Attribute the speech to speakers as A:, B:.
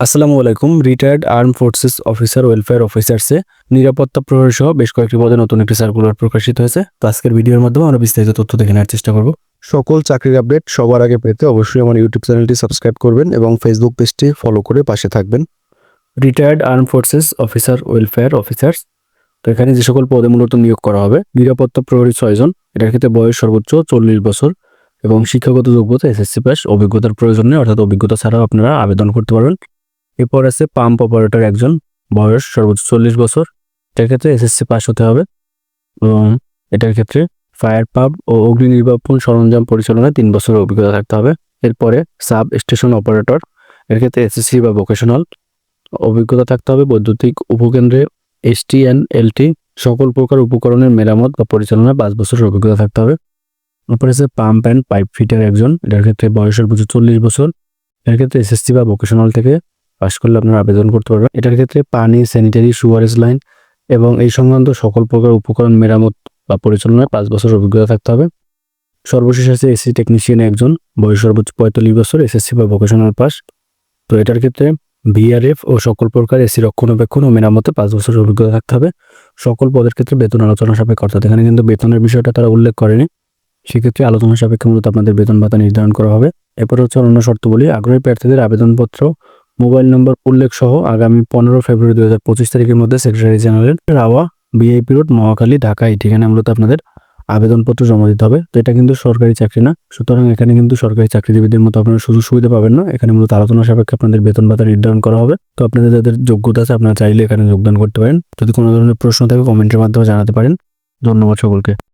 A: আসসালামু আলাইকুম retired arm forces officer welfare অফিসার্সে নিরাপত্তা প্রহরী সহ বেশ কয়েকটি পদে নতুন একটি সার্কুলার প্রকাশিত হয়েছে। তো আজকের ভিডিওর মাধ্যমে আমরা বিস্তারিত তথ্য দেখে নেওয়ার চেষ্টা করব।
B: সকল চাকরির আপডেট সবার আগে পেতে অবশ্যই আমার ইউটিউব চ্যানেলটি সাবস্ক্রাইব করবেন এবং ফেসবুক পেজটি ফলো করে পাশে থাকবেন।
A: Retired arm forces officer welfare officers তো এখানে যে সকল পদে মূলত নিয়োগ করা হবে নিরাপত্তা প্রহরী ছয়জন এটার ক্ষেত্রে বয়স সর্বোচ্চ চল্লিশ বছর এবং শিক্ষাগত যোগ্যতা এসএসসি পাস অভিজ্ঞতার প্রয়োজন নেই অর্থাৎ অভিজ্ঞতা ছাড়াও আপনারা আবেদন করতে পারবেন। এরপর আছে পাম্প অপারেটর একজন বয়স সর্বোচ্চ চল্লিশ বছর। এটার ক্ষেত্রে এসএসসি পাস হতে হবে। এবং এটার ক্ষেত্রে ফায়ার পাম্প ও অগ্নি নির্বাপন সরঞ্জাম পরিচালনায় তিন বছরের অভিজ্ঞতা থাকতে হবে। এরপরে সাব স্টেশন অপারেটর এর ক্ষেত্রে এসএসসি বা ভোকেশনাল অভিজ্ঞতা থাকতে হবে। বৈদ্যুতিক উপকেন্দ্রে এসটি এন এলটি সকল প্রকার উপকরণের মেরামত বা পরিচালনায় পাঁচ বছরের অভিজ্ঞতা থাকতে হবে। তারপরে আছে পাম্প অ্যান্ড পাইপ ফিটার একজন, এটার ক্ষেত্রে বয়সের বুঝে চল্লিশ বছর। এর ক্ষেত্রে এসএসসি বা ভোকেশনাল থেকে পাশ করলে আপনারা আবেদন করতে পারবেন। এটার ক্ষেত্রে পানি স্যানিটারি সুয়ারেজ লাইন এবং এই সংক্রান্ত সকল প্রকার উপকরণ মেরামত বা পরিচালনায় পাঁচ বছর অভিজ্ঞতা থাকতে হবে। সর্বশেষ আছে এসি টেকনিশিয়ান একজন, বয়স সর্বোচ্চ পঁয়তাল্লিশ বছর এসএসসি বা ভোকেশনাল পাস তো এটার ক্ষেত্রে ভিআরএফ ও সকল প্রকার এসি রক্ষণাবেক্ষণ ও মেরামতে পাঁচ বছর অভিজ্ঞতা থাকতে হবে। সকল পদের ক্ষেত্রে বেতন আলোচনা সাপেক্ষে, অর্থাৎ এখানে কিন্তু বেতনের বিষয়টা তারা উল্লেখ করেনি। সেক্ষেত্রে আলোচনা সাপেক্ষে মূলত আপনাদের বেতন ভাতা নির্ধারণ করা হবে। এরপর হচ্ছে অন্য শর্ত বলি, আগ্রহী প্রার্থীদের আবেদনপত্র মোবাইল নম্বর উল্লেখ সহ আগামী পনেরো ফেব্রুয়ারি দু হাজার পঁচিশ তারিখের মধ্যে সেক্রেটারি জেনারেল রাওয়া বিআইপি রোড, মহাখালী, ঢাকা। এই ঠিকানায় মূলত আপনাদের আবেদনপত্র জমা দিতে হবে। তো এটা কিন্তু সরকারি চাকরি না। সুতরাং এখানে কিন্তু সরকারি চাকরিজীবীদের মতো আপনারা সুযোগ সুবিধা পাবেন না। এখানে মূলত আলোচনা সাপেক্ষে আপনাদের বেতন ভাতা নির্ধারণ করা হবে। তো আপনাদের যাদের যোগ্যতা আছে, আপনারা চাইলে এখানে যোগদান করতে পারেন। যদি কোনো ধরনের প্রশ্ন থাকে কমেন্টের মাধ্যমে জানাতে পারেন। ধন্যবাদ সকলকে।